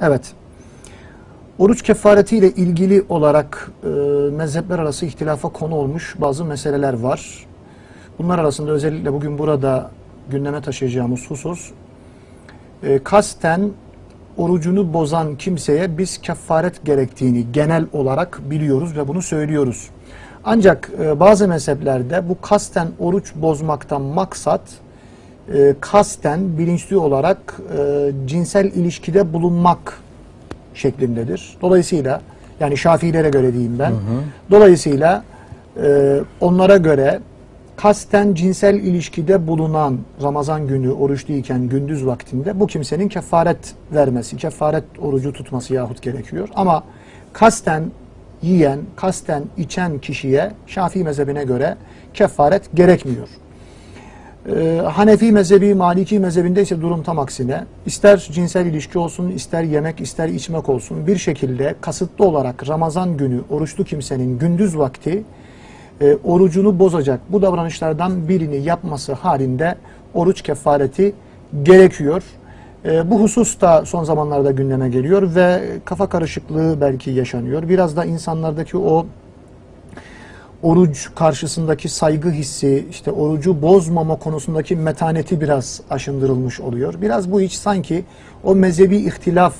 Evet. Oruç kefaretiyle ilgili olarak e, mezhepler arası ihtilafa konu olmuş bazı meseleler var. Bunlar arasında özellikle bugün burada gündeme taşıyacağımız husus e, kasten orucunu bozan kimseye biz kefaret gerektiğini genel olarak biliyoruz ve bunu söylüyoruz. Ancak e, bazı mezheplerde bu kasten oruç bozmaktan maksat e, kasten bilinçli olarak e, cinsel ilişkide bulunmak şeklindedir. Dolayısıyla yani Şafiilere göre diyeyim ben. Dolayısıyla e, onlara göre kasten cinsel ilişkide bulunan Ramazan günü oruçluyken gündüz vaktinde bu kimsenin kefaret vermesi, kefaret orucu tutması yahut gerekiyor. Ama kasten yiyen, kasten içen kişiye Şafii mezhebine göre kefaret gerekmiyor. Ee, Hanefi mezhebi, Maliki mezhebinde ise durum tam aksine. İster cinsel ilişki olsun, ister yemek, ister içmek olsun bir şekilde kasıtlı olarak Ramazan günü oruçlu kimsenin gündüz vakti e, orucunu bozacak bu davranışlardan birini yapması halinde oruç kefareti gerekiyor. E, bu husus da son zamanlarda gündeme geliyor ve kafa karışıklığı belki yaşanıyor. Biraz da insanlardaki o oruç karşısındaki saygı hissi, işte orucu bozmama konusundaki metaneti biraz aşındırılmış oluyor. Biraz bu iç sanki o mezhebi ihtilaf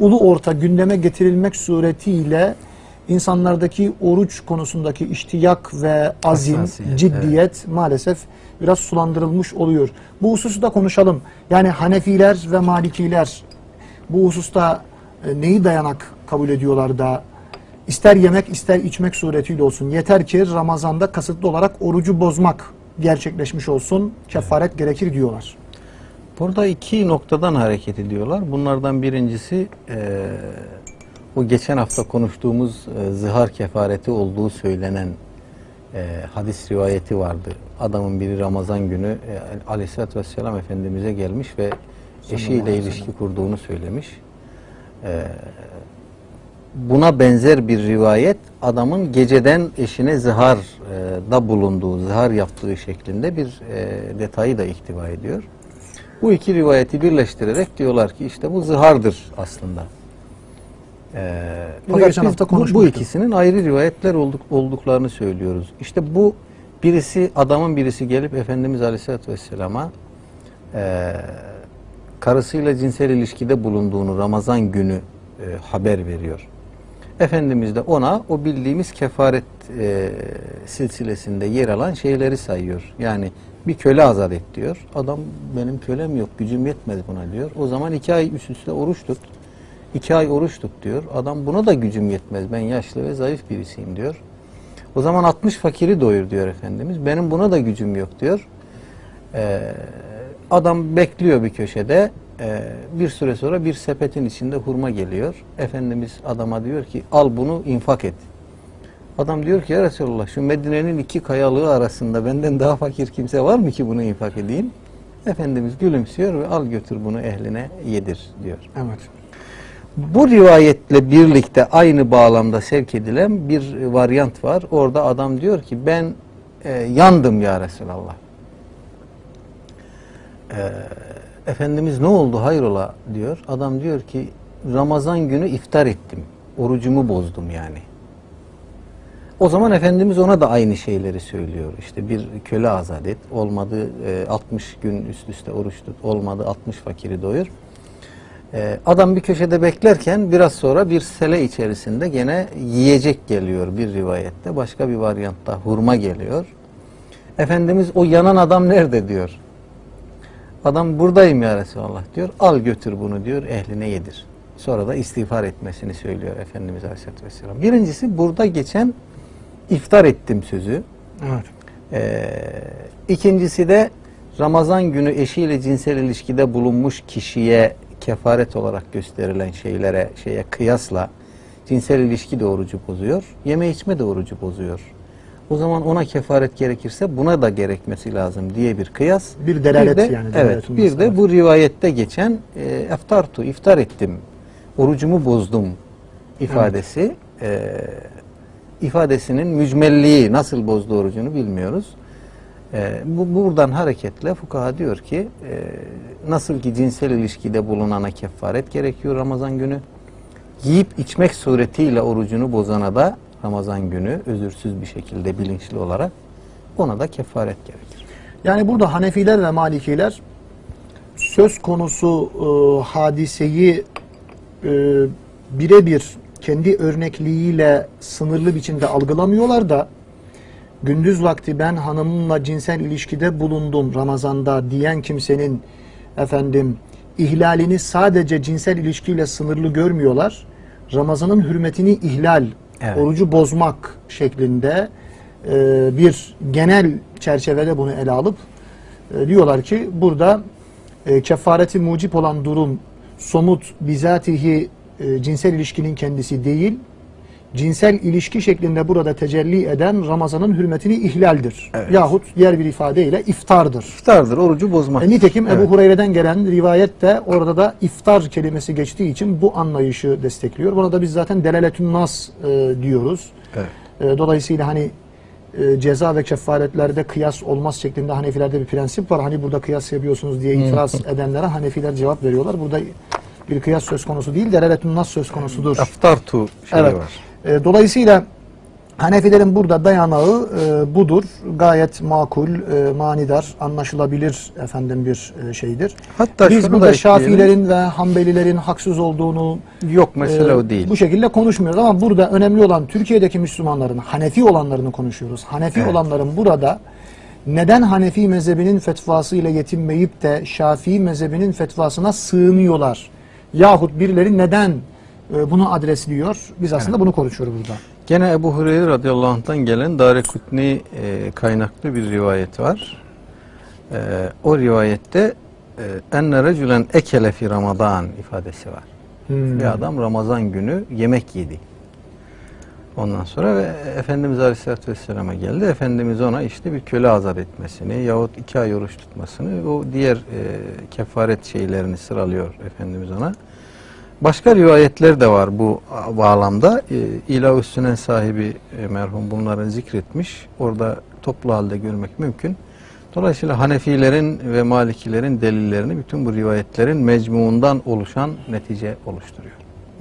ulu orta gündeme getirilmek suretiyle insanlardaki oruç konusundaki iştiyak ve azim, Hassasiyet, ciddiyet maalesef biraz sulandırılmış oluyor. Bu hususu da konuşalım. Yani Hanefiler ve Malikiler bu hususta e, neyi dayanak kabul ediyorlar da ister yemek ister içmek suretiyle olsun. Yeter ki Ramazan'da kasıtlı olarak orucu bozmak gerçekleşmiş olsun. Kefaret gerekir diyorlar. Burada iki noktadan hareket ediyorlar. Bunlardan birincisi eee o geçen hafta konuştuğumuz e, zihar kefareti olduğu söylenen e, hadis rivayeti vardı. Adamın biri Ramazan günü e, Aleyhisselatü Vesselam Efendimiz'e gelmiş ve eşiyle ilişki kurduğunu söylemiş. E, buna benzer bir rivayet adamın geceden eşine zihar e, da bulunduğu, zihar yaptığı şeklinde bir e, detayı da ihtiva ediyor. Bu iki rivayeti birleştirerek diyorlar ki işte bu zihardır aslında. Ee, Bunu fakat geçen biz hafta bu, bu ikisinin ayrı rivayetler olduk, olduklarını söylüyoruz. İşte bu birisi adamın birisi gelip Efendimiz Aleyhisselatü Vesselam'a e, karısıyla cinsel ilişkide bulunduğunu Ramazan günü e, haber veriyor. Efendimiz de ona o bildiğimiz kefaret e, silsilesinde yer alan şeyleri sayıyor. Yani bir köle azat et diyor. Adam benim kölem yok gücüm yetmedi buna diyor. O zaman iki ay üst üste oruç tut. İki ay oruç tut diyor. Adam buna da gücüm yetmez. Ben yaşlı ve zayıf birisiyim diyor. O zaman 60 fakiri doyur diyor Efendimiz. Benim buna da gücüm yok diyor. Ee, adam bekliyor bir köşede. Ee, bir süre sonra bir sepetin içinde hurma geliyor. Efendimiz adama diyor ki al bunu infak et. Adam diyor ki ya Resulallah şu Medine'nin iki kayalığı arasında benden daha fakir kimse var mı ki bunu infak edeyim? Efendimiz gülümsüyor ve al götür bunu ehline yedir diyor. Evet. Bu rivayetle birlikte aynı bağlamda sevk edilen bir varyant var. Orada adam diyor ki ben e, yandım ya Resulallah. E, Efendimiz ne oldu hayrola diyor. Adam diyor ki Ramazan günü iftar ettim. Orucumu bozdum yani. O zaman Efendimiz ona da aynı şeyleri söylüyor. İşte bir köle azat et. Olmadı e, 60 gün üst üste oruç tut. Olmadı 60 fakiri doyur. Ee, adam bir köşede beklerken biraz sonra bir sele içerisinde gene yiyecek geliyor bir rivayette. Başka bir varyantta hurma geliyor. Efendimiz o yanan adam nerede diyor. Adam buradayım ya Resulallah diyor. Al götür bunu diyor ehline yedir. Sonra da istiğfar etmesini söylüyor Efendimiz Aleyhisselatü Vesselam. Birincisi burada geçen iftar ettim sözü. Evet. Ee, ikincisi de Ramazan günü eşiyle cinsel ilişkide bulunmuş kişiye kefaret olarak gösterilen şeylere, şeye kıyasla cinsel ilişki de orucu bozuyor, yeme içme de orucu bozuyor. O zaman ona kefaret gerekirse buna da gerekmesi lazım diye bir kıyas. Bir delalet de, yani, Evet, bir de bu rivayette geçen e, eftartu, iftar ettim, orucumu bozdum ifadesi. E, ifadesinin mücmelliği nasıl bozdu orucunu bilmiyoruz. E, bu buradan hareketle fukaha diyor ki e, nasıl ki cinsel ilişkide bulunana kefaret gerekiyor Ramazan günü. Yiyip içmek suretiyle orucunu bozana da Ramazan günü özürsüz bir şekilde bilinçli olarak ona da kefaret gerekir. Yani burada Hanefiler ve Malikiler söz konusu e, hadiseyi e, birebir kendi örnekliğiyle sınırlı biçimde algılamıyorlar da gündüz vakti ben hanımımla cinsel ilişkide bulundum Ramazan'da diyen kimsenin efendim ihlalini sadece cinsel ilişkiyle sınırlı görmüyorlar. Ramazan'ın hürmetini ihlal, Evet. orucu bozmak şeklinde e, bir genel çerçevede bunu ele alıp e, diyorlar ki burada e, kefareti mucip olan durum somut bizatihi e, cinsel ilişkinin kendisi değil, cinsel ilişki şeklinde burada tecelli eden Ramazan'ın hürmetini ihlaldir. Evet. Yahut diğer bir ifadeyle iftardır. İftardır, orucu bozmak. E, nitekim Evet. Ebu Hureyre'den gelen rivayet de orada da iftar kelimesi geçtiği için bu anlayışı destekliyor. Buna da biz zaten delaletün nas e, diyoruz. Evet. E, dolayısıyla hani e, ceza ve kefaretlerde kıyas olmaz şeklinde Hanefilerde bir prensip var. Hani burada kıyas yapıyorsunuz diye itiraz edenlere Hanefiler cevap veriyorlar. Burada bir kıyas söz konusu değil, delaletün nas söz konusudur. Aftartu şeyi Evet. var. E, dolayısıyla Hanefilerin burada dayanağı e, budur. Gayet makul, e, manidar, anlaşılabilir efendim bir e, şeydir. Hatta Biz burada. Şafilerin ve Hanbelilerin haksız olduğunu Yok mesele e, o değil. bu şekilde konuşmuyoruz ama burada önemli olan Türkiye'deki Müslümanların Hanefi olanlarını konuşuyoruz. Hanefi Evet. olanların burada neden Hanefi mezhebinin fetvası ile yetinmeyip de Şafii mezhebinin fetvasına sığınıyorlar? Yahut birileri neden bunu adresliyor? Biz aslında bunu konuşuyoruz burada. Gene Ebu Hureyre radıyallahu anh'tan gelen Darekutni e, kaynaklı bir rivayet var. E, o rivayette e, enne recülen ekele fi ramadan ifadesi var. Hmm. Bir adam Ramazan günü yemek yedi. Ondan sonra ve Efendimiz Aleyhisselatü Vesselam'a geldi. Efendimiz ona işte bir köle azat etmesini yahut iki ay oruç tutmasını o diğer e, kefaret şeylerini sıralıyor Efendimiz ona. Başka rivayetler de var bu bağlamda. E, İlah Sünen sahibi e, merhum bunları zikretmiş. Orada toplu halde görmek mümkün. Dolayısıyla Hanefilerin ve Malikilerin delillerini bütün bu rivayetlerin mecmuundan oluşan netice oluşturuyor.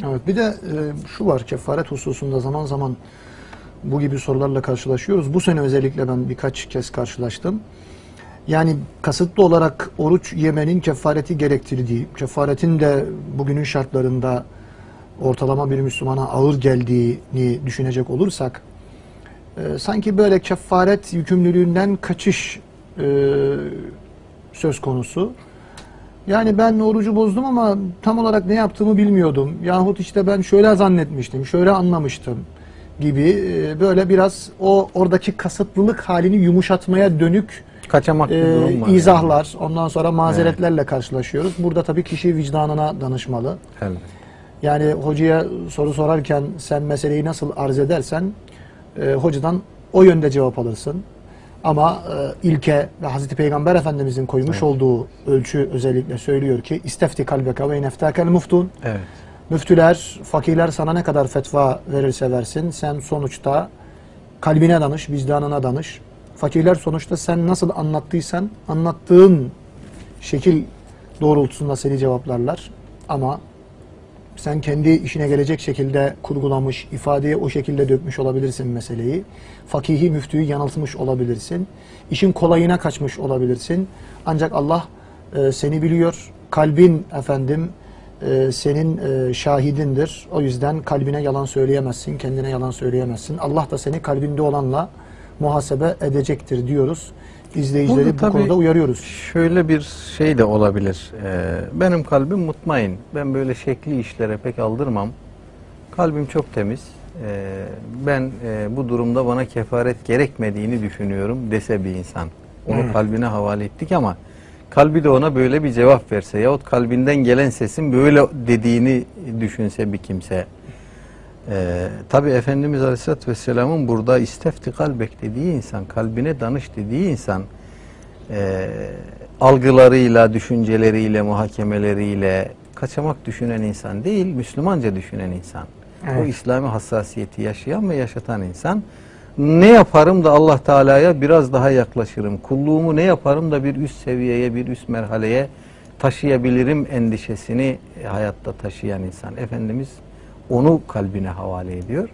Evet bir de e, şu var kefaret hususunda zaman zaman bu gibi sorularla karşılaşıyoruz. Bu sene özellikle ben birkaç kez karşılaştım. Yani kasıtlı olarak oruç yemenin kefareti gerektirdiği, kefaretin de bugünün şartlarında ortalama bir Müslümana ağır geldiğini düşünecek olursak e, sanki böyle kefaret yükümlülüğünden kaçış e, söz konusu. Yani ben orucu bozdum ama tam olarak ne yaptığımı bilmiyordum. Yahut işte ben şöyle zannetmiştim, şöyle anlamıştım gibi e, böyle biraz o oradaki kasıtlılık halini yumuşatmaya dönük Kaçamak bir e, durum var. izahlar, ondan sonra mazeretlerle karşılaşıyoruz. Burada tabii kişi vicdanına danışmalı. Yani. Yani hocaya soru sorarken sen meseleyi nasıl arz edersen e, hocadan o yönde cevap alırsın. Ama e, ilke ve Hazreti Peygamber Efendimizin koymuş Evet. olduğu ölçü özellikle söylüyor ki istefti kalbeka ve ineftakel muftun. Evet. Müftüler, fakirler sana ne kadar fetva verirse versin sen sonuçta kalbine danış, vicdanına danış. Fakirler sonuçta sen nasıl anlattıysan anlattığın şekil doğrultusunda seni cevaplarlar. Ama sen kendi işine gelecek şekilde kurgulamış, ifadeye o şekilde dökmüş olabilirsin meseleyi. Fakihi müftüyü yanıltmış olabilirsin. İşin kolayına kaçmış olabilirsin. Ancak Allah e, seni biliyor. Kalbin efendim e, senin e, şahidindir. O yüzden kalbine yalan söyleyemezsin, kendine yalan söyleyemezsin. Allah da seni kalbinde olanla muhasebe edecektir diyoruz. İzleyicileri Burada bu konuda uyarıyoruz. Şöyle bir şey de olabilir. Ee, benim kalbim mutmain. Ben böyle şekli işlere pek aldırmam. Kalbim çok temiz. Ee, ben e, bu durumda bana kefaret gerekmediğini düşünüyorum dese bir insan. Onu Evet. kalbine havale ettik ama kalbi de ona böyle bir cevap verse yahut kalbinden gelen sesin böyle dediğini düşünse bir kimse. Ee, Tabi Efendimiz Aleyhisselatü Vesselam'ın burada istefti kalbek dediği insan, kalbine danış dediği insan e, algılarıyla, düşünceleriyle, muhakemeleriyle kaçamak düşünen insan değil, Müslümanca düşünen insan. O Evet. İslami hassasiyeti yaşayan ve yaşatan insan. ne yaparım da Allah Teala'ya biraz daha yaklaşırım. Kulluğumu ne yaparım da bir üst seviyeye, bir üst merhaleye taşıyabilirim endişesini hayatta taşıyan insan. Efendimiz onu kalbine havale ediyor.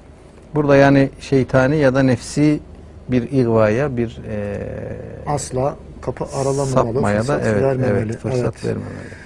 Burada yani şeytani ya da nefsi bir ihvaya, bir eee Asla kapı aralamamalı, sapmaya da fırsat evet, vermemeli. evet, fırsat Evet. vermemeli.